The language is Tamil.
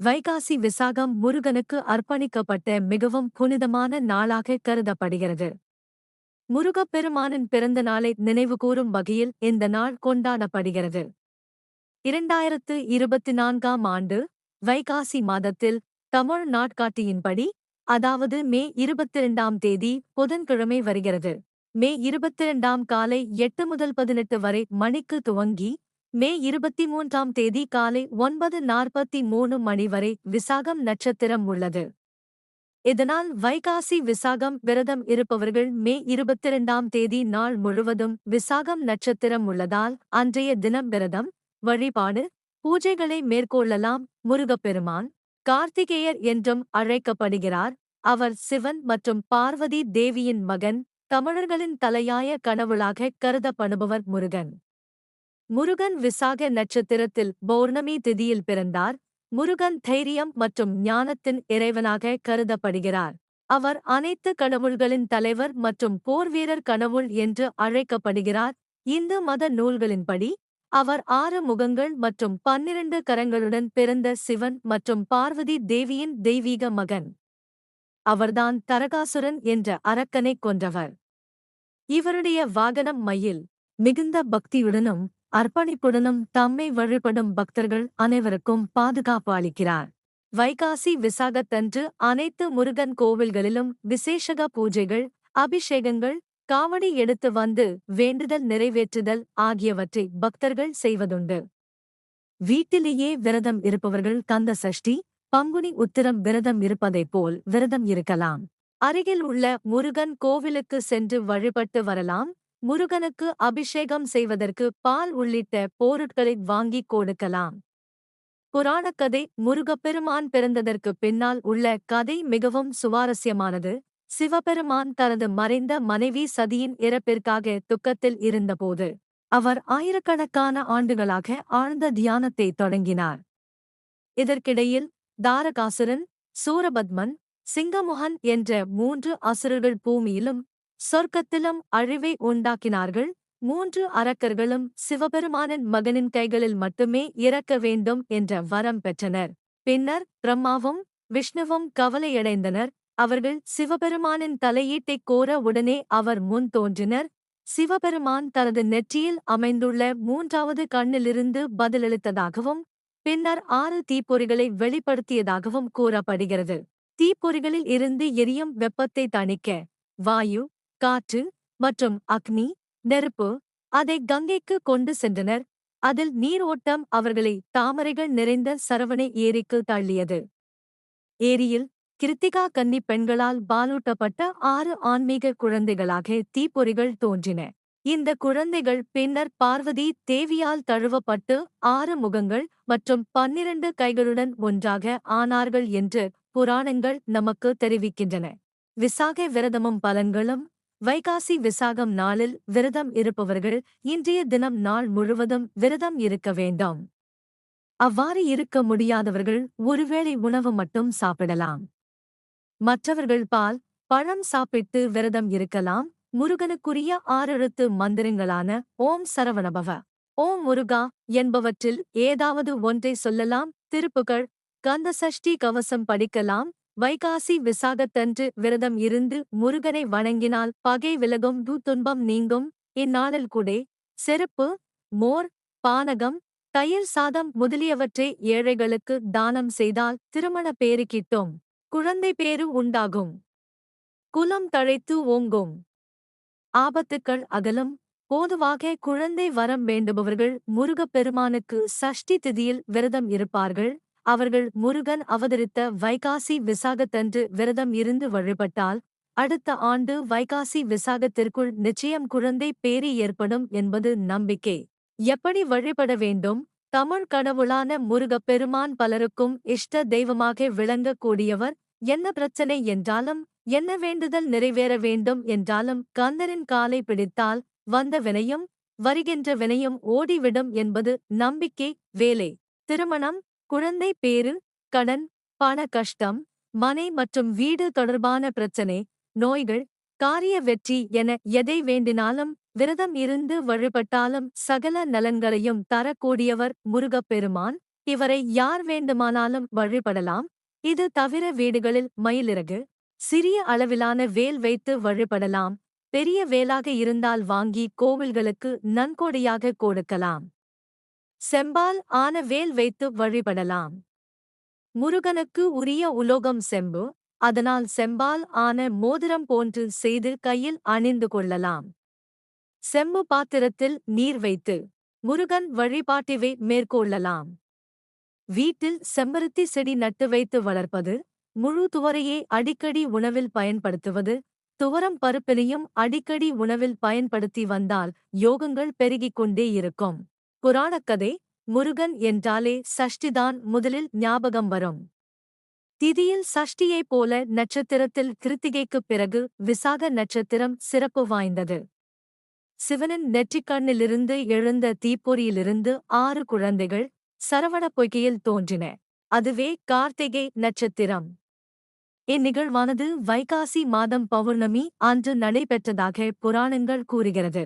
வைகாசி விசாகம் முருகனுக்கு அர்ப்பணிக்கப்பட்ட மிகவும் புனிதமான நாளாக கருதப்படுகிறது. முருகப்பெருமானின் பிறந்த நாளை நினைவுகூரும் வகையில் இந்த நாள் கொண்டாடப்படுகிறது. இரண்டாயிரத்து இருபத்தி நான்காம் ஆண்டு வைகாசி மாதத்தில் தமிழ் நாட்காட்டியின்படி அதாவது மே இருபத்திரண்டாம் தேதி புதன்கிழமை வருகிறது. மே இருபத்திரண்டாம் காலை எட்டு முதல் பதினெட்டு வரை மணிக்கு துவங்கி மே இருபத்தி மூன்றாம் தேதி காலை ஒன்பது நாற்பத்தி மூணு மணி வரை விசாகம் நட்சத்திரம் உள்ளது. இதனால் வைகாசி விசாகம் விரதம் இருப்பவர்கள் மே இருபத்திரண்டாம் தேதி நாள் முழுவதும் விசாகம் நட்சத்திரம் உள்ளதால் அன்றைய தினம் விரதம் வழிபாடு பூஜைகளை மேற்கொள்ளலாம். முருகப்பெருமான் கார்த்திகேயர் என்றும் அழைக்கப்படுகிறார். அவர் சிவன் மற்றும் பார்வதி தேவியின் மகன் தமிழர்களின் தலையாய கனவுளாக கருதப்படுபவர் முருகன். முருகன் விசாக நட்சத்திரத்தில் பௌர்ணமி திதியில் பிறந்தார். முருகன் தைரியம் மற்றும் ஞானத்தின் இறைவனாக கருதப்படுகிறார். அவர் அனைத்து கடவுள்களின் தலைவர் மற்றும் போர்வீரர் கடவுள் என்று அழைக்கப்படுகிறார். இந்து மத நூல்களின்படி அவர் ஆறு முகங்கள் மற்றும் பன்னிரண்டு கரங்களுடன் பிறந்த சிவன் மற்றும் பார்வதி தேவியின் தெய்வீக மகன். அவர்தான் தரகாசுரன் என்ற அரக்கனை கொன்றவர். இவருடைய வாகனம் மயில். மிகுந்த பக்தியுடனும் அர்ப்பணிப்புடனும் தம்மை வழிபடும் பக்தர்கள் அனைவருக்கும் பாதுகாப்பு அளிக்கிறார். வைகாசி விசாகத்தன்று அனைத்து முருகன் கோவில்களிலும் விசேஷக பூஜைகள் அபிஷேகங்கள் காவடி எடுத்து வந்து வேண்டுதல் நிறைவேற்றுதல் ஆகியவற்றை பக்தர்கள் செய்வதுண்டு. வீட்டிலேயே விரதம் இருப்பவர்கள் கந்த சஷ்டி பங்குனி உத்திரம் விரதம் இருப்பதைப் போல் விரதம் இருக்கலாம். அருகில் உள்ள முருகன் கோவிலுக்கு சென்று வழிபட்டு வரலாம். முருகனுக்கு அபிஷேகம் செய்வதற்கு பால் உள்ளிட்ட பொருட்களை வாங்கிக் கொடுக்கலாம். புராணக்கதை முருகப்பெருமான் பிறந்ததற்கு பின்னால் உள்ள கதை மிகவும் சுவாரஸ்யமானது. சிவபெருமான் தனது மறைந்த மனைவி சதியின் இறப்பிற்காக துக்கத்தில் இருந்தபோது அவர் ஆயிரக்கணக்கான ஆண்டுகளாக ஆழ்ந்த தியானத்தை தொடங்கினார். இதற்கிடையில் தாரகாசுரன் சூரபத்மன் சிங்கமுகன் என்ற மூன்று அசுரர்கள் பூமியிலும் சொர்க்கத்திலும் அழிவை உண்டாக்கினார்கள். மூன்று அரக்கர்களும் சிவபெருமானின் மகனின் கைகளில் மட்டுமே இறக்க வேண்டும் என்ற வரம் பெற்றனர். பின்னர் பிரம்மாவும் விஷ்ணுவும் கவலையடைந்தனர். அவர்கள் சிவபெருமானின் தலையீட்டைக் கோர உடனே அவர் முன் தோன்றினர். சிவபெருமான் தனது நெற்றியில் அமைந்துள்ள மூன்றாவது கண்ணிலிருந்து பதிலளித்ததாகவும் பின்னர் ஆறு தீப்பொறிகளை வெளிப்படுத்தியதாகவும் கூறப்படுகிறது. தீப்பொறிகளில் இருந்து எரியும் வெப்பத்தை தணிக்க வாயு காற்று மற்றும் அக்னி நெருப்பு அதை கங்கைக்கு கொண்டு சென்றனர். அதில் நீரோட்டம் அவர்களை தாமரைகள் நிறைந்த சரவணை ஏரிக்கு தள்ளியது. ஏரியில் கிருத்திகா கன்னி பெண்களால் பாலூட்டப்பட்ட ஆறு ஆன்மீக குழந்தைகளாக தீப்பொறிகள் தோன்றின. இந்த குழந்தைகள் பின்னர் பார்வதி தேவியால் தழுவப்பட்டு ஆறு முகங்கள் மற்றும் பன்னிரண்டு கைகளுடன் ஒன்றாக ஆனார்கள் என்று புராணங்கள் நமக்கு தெரிவிக்கின்றன. விசாக விரதமும் பலன்களும் வைகாசி விசாகம் நாளில் விரதம் இருப்பவர்கள் இன்றைய தினம் நாள் முழுவதும் விரதம் இருக்க வேண்டாம். அவ்வாறு இருக்க முடியாதவர்கள் ஒருவேளை உணவு மட்டும் சாப்பிடலாம். மற்றவர்கள் பால் பழம் சாப்பிட்டு விரதம் இருக்கலாம். முருகனுக்குரிய ஆறெழுத்து மந்திரங்களான ஓம் சரவணபவ ஓம் முருகா என்பவற்றில் ஏதாவது ஒன்றை சொல்லலாம். திருப்புகள் கந்தசஷ்டி கவசம் படிக்கலாம். வைகாசி விசாகத்தன்று விரதம் இருந்து முருகனை வணங்கினால் பகை விலகும் துன்பம் நீங்கும். இந்நாளில் கூட செருப்பு மோர் பானகம் தயிர் சாதம் முதலியவற்றை ஏழைகளுக்கு தானம் செய்தால் திருமண பேறு கிட்டும். குழந்தை பேறு உண்டாகும். குலம் தழைத்து ஓங்கும். ஆபத்துக்கள் அகலும். பொதுவாக குழந்தை வரம் வேண்டுபவர்கள் முருகப்பெருமானுக்கு சஷ்டி திதியில் விரதம் இருப்பார்கள். அவர்கள் முருகன் அவதரித்த வைகாசி விசாகத்தன்று விரதம் இருந்து வழிபட்டால் அடுத்த ஆண்டு வைகாசி விசாகத்திற்குள் நிச்சயம் குழந்தை பேரி ஏற்படும் என்பது நம்பிக்கை. எப்படி வழிபட வேண்டும்? தமிழ் கடவுளான முருகப்பெருமான் பலருக்கும் இஷ்ட தெய்வமாக விளங்கக்கூடியவர் என்ன பிரச்சனை என்றாலும் என்ன வேண்டுதல் நிறைவேற வேண்டும் என்றாலும் கந்தரின் காலை பிடித்தால் வந்த வினையும் வருகின்ற வினையும் ஓடிவிடும் என்பது நம்பிக்கை வேலை. திருமணம் குழந்தை பேரு கடன் பண கஷ்டம் மனை மற்றும் வீடு தொடர்பான பிரச்சனை நோய்கள் காரிய வெற்றி என எதை வேண்டினாலும் விரதம் இருந்து வழிபட்டாலும் சகல நலன்களையும் தரக்கூடியவர் முருகப்பெருமான். இவரை யார் வேண்டுமானாலும் வழிபடலாம். இது தவிர வீடுகளில் மயிலிறகு சிறிய அளவிலான வேல் வைத்து வழிபடலாம். பெரிய வேலாக இருந்தால் வாங்கி கோவில்களுக்கு நன்கொடையாக கொடுக்கலாம். செம்பால் ஆன வேல் வைத்து வழிபடலாம். முருகனுக்கு உரிய உலோகம் செம்பு அதனால் செம்பால் ஆன மோதிரம் போன்று செய்து கையில் அணிந்து கொள்ளலாம். செம்பு பாத்திரத்தில் நீர் வைத்து முருகன் வழிபாட்டிவை மேற்கொள்ளலாம். வீட்டில் செம்பருத்தி செடி நட்டு வைத்து வளர்ப்பது முழு துவரையே அடிக்கடி உணவில் பயன்படுத்துவது துவரம் பருப்பினையும் அடிக்கடி உணவில் பயன்படுத்தி வந்தால் யோகங்கள் பெருகிக் கொண்டே இருக்கும். புராணக்கதை முருகன் என்றாலே சஷ்டிதான் முதலில் ஞாபகம் வரும். திதியில் சஷ்டியைப் போல நட்சத்திரத்தில் கிருத்திகைக்குப் பிறகு விசாக நட்சத்திரம் சிறப்பு வாய்ந்தது. சிவனின் நெற்றிக்கண்ணிலிருந்து எழுந்த தீப்பொறியிலிருந்து ஆறு குழந்தைகள் சரவண பொய்கையில் தோன்றின. அதுவே கார்த்திகை நட்சத்திரம். இந்நிகழ்வானது வைகாசி மாதம் பௌர்ணமி அன்று நடைபெற்றதாக புராணங்கள் கூறுகிறது.